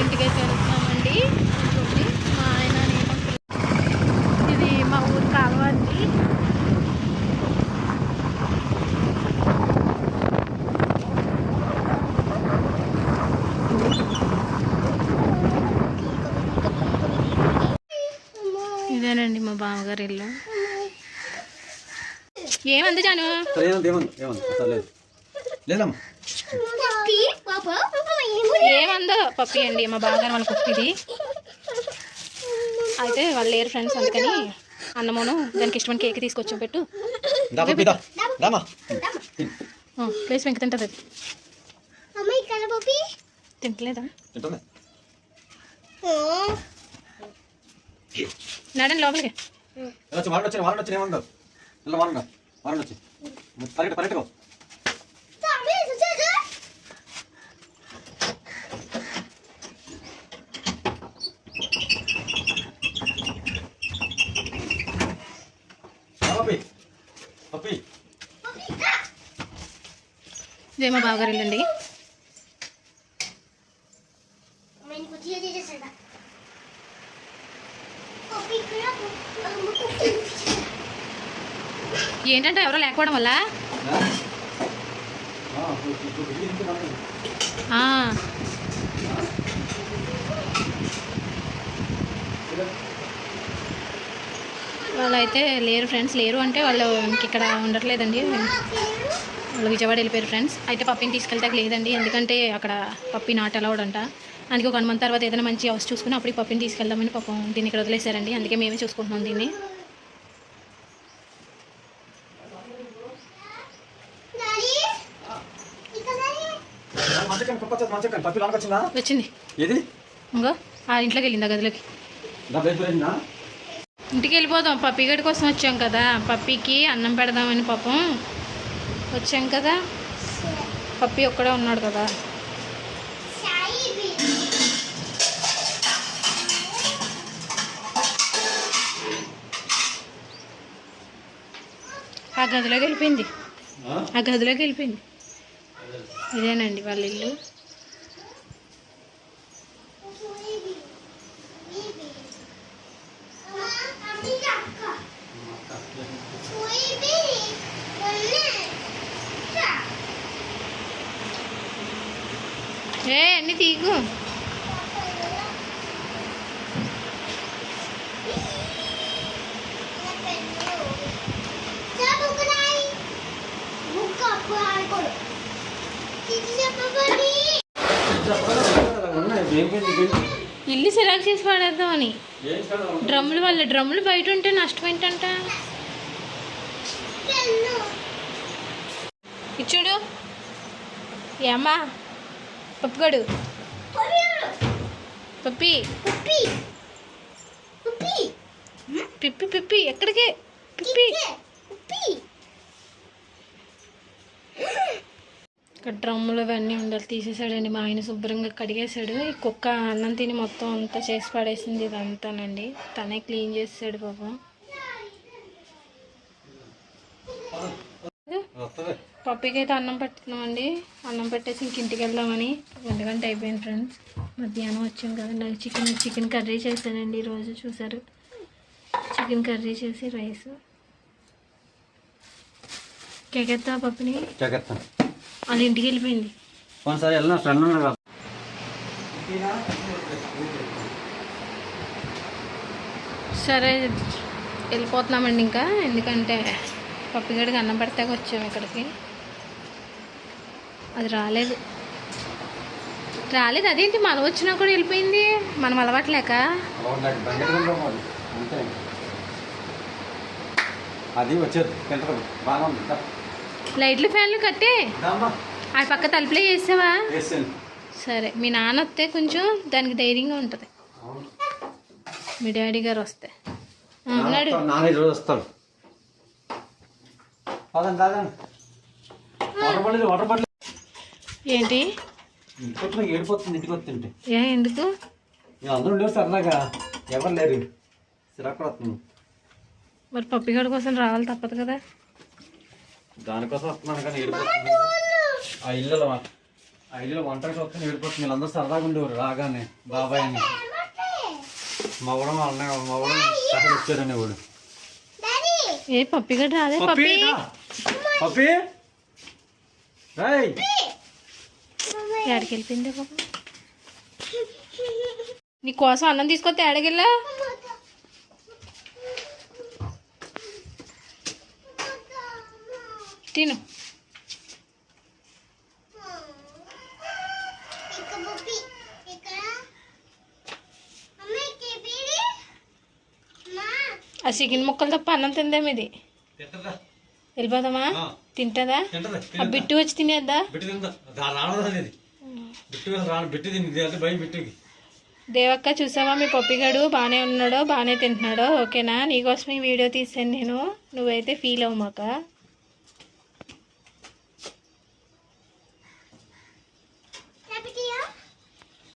ఇంటికి అయితే వెళ్తున్నామండి మా ఆయన నేను. ఇది మా ఊరు కాలువ ఇదేనండి మా బావగారి ఇల్లు. ఏమంది జాను? ఏమంది ఏమంది లేదమ్మా. ఏమందో పప్పి అండి మా బావగారు వాళ్ళ పప్పి ఇది. అయితే వాళ్ళు లేరు ఫ్రెండ్స్ అందుకని అన్నమును దానికి ఇష్టమైన కేక్ తీసుకొచ్చాం పెట్టు. ప్లేస్ వెంక తింటుంది. అది తింటలేదా? నడండి లోపలికి. వచ్చి వారండి వచ్చి వారండి వచ్చి ఏమందో ఇలా వారంగా వారండి వచ్చి పరిగెట్టు పరిగెట్టుకో దా పప్పి పప్పి ఇదే మా బావగారు ఇల్లు అండి ఏంటంటే ఎవరో లేకపోవడం వల్ల వాళ్ళు అయితే లేరు ఫ్రెండ్స్ లేరు. అంటే వాళ్ళు ఇంక ఇక్కడ ఉండట్లేదండి. వాళ్ళు విజయవాడ వెళ్ళిపోయారు ఫ్రెండ్స్ అయితే పప్పిని తీసుకెళ్తే లేదండి. ఎందుకంటే అక్కడ పప్పి నాట్ అలౌడ్ అంట. అందుకే ఒక వన్ మంత్ తర్వాత ఏదైనా మంచి హౌస్ చూసుకుని అప్పుడు పప్పిని తీసుకెళ్దామని పాపం దీన్ని ఇక్కడ వదిలేశారండి. అందుకే మేమే చూసుకుంటున్నాం దీన్ని. వచ్చేది. ఏది? ఇంకో ఆ ఇంట్లోకి వెళ్ళింది గదిలోకి. ఇంటికి వెళ్ళిపోదాం పప్పి గడి కోసం వచ్చాం కదా. పప్పికి అన్నం పెడదామని పాపం వచ్చాం కదా. పప్పి ఒక్కడే ఉన్నాడు కదా. ఆ గదిలోకి వెళ్ళిపోయింది. ఆ గదిలోకి వెళ్ళిపోయింది. ఇదేనండి వాళ్ళ ఇల్లు. ఏ అన్ని తీగు? ఇల్లు సిరాకు చేసి పడేద్దామని. డ్రమ్ములు వల్ల డ్రమ్ములు బయట ఉంటే నష్టం ఏంటంట? ఇచ్చుడు. ఏమ్మా? పప్పుగాడు. పప్పి. పిప్పి. పిప్పి. ఎక్కడికి? పిప్పి. ఇక్కడ డ్రమ్ములు అవన్నీ ఉండాలి. తీసేసాడండి. మా ఆయన శుభ్రంగా కడిగేశాడు. ఈ కుక్క అన్నం తిని మొత్తం అంతా చేసి పడేసింది ఇదంతానండి. తనే క్లీన్ చేసాడు పాపం. పప్పికి అయితే అన్నం పెట్టుకున్నామండి అన్నం పెట్టేసి ఇంక ఇంటికి వెళ్దామని. ఒంటి గంట అయిపోయింది ఫ్రెండ్స్ మధ్యాహ్నం వచ్చాం కదండి. చికెన్ చికెన్ కర్రీ చేశానండి ఈరోజు. చూసారు? చికెన్ కర్రీ చేసి రైస్. కేకెత్తా పప్పిని? వాళ్ళ ఇంటికి వెళ్ళిపోయింది. ఒకసారి వెళ్ళిన ఫ్రెండ్ ఉన్నాడు కదా సరే వెళ్ళిపోతున్నామండి ఇంకా. ఎందుకంటే పప్పిగడికి అన్నం పెడతాక వచ్చాము ఇక్కడికి. అది రాలేదు. రాలేదు. అదేంటి? మనం వచ్చినా కూడా వెళ్ళిపోయింది. మనం అలవాట్లేక. అది. లైట్లు ఫ్యాన్లు కట్టే. ఆ పక్క తలుపులే వేసావా. సరే. మీ నాన్న వస్తే కొంచెం దానికి ధైర్యంగా ఉంటుంది. మీ డాడీ గారు వస్తే. ఉన్నాడు. వాటర్ వాటర్ పడలేదు ఏంటి? ఏడిపోతుంది ఇంటికి వస్తుంటే ఏ ఎందుకు? అందరూ లేవు సరదాగా ఎవరు లేరు. సిరాకు వస్తుంది మరి పప్పిగడి కోసం రావాలి తప్పదు కదా? దానికోసం వస్తున్నాను కానీ ఏడిపోతుంది. ఆ ఇల్లు ఐదులో వంటకి చూస్తే ఏడిపోతుంది. వీళ్ళందరూ సరదాగా ఉండేవారు రాగానే బాబాయ్ అని మా కూడా మా అన్నయ్య మా కూడా సహా వచ్చారని వాడు ఏ పప్పి గడ్డ రాదే పప్పి. పప్పి. రేయ్. ఎక్కడికి వెళ్ళిపోయిందే పాప. నీ కోసం అన్నం తీసుకొస్తే ఎడకెళ్ళా తిను. ఆ చికెన్ ముక్కలు తప్ప అన్నం తిందేం ఇది? వెళ్ళిపోదామా? తింటదా? ఆ బిట్టు వచ్చి తినేద్దా? దేవక్క చూసావా మీ పప్పిగాడు బాగానే ఉన్నాడో బాగానే తింటున్నాడో ఓకేనా? నీకోసం ఈ వీడియో తీసాను నేను. నువ్వైతే ఫీల్ అవ్వమాక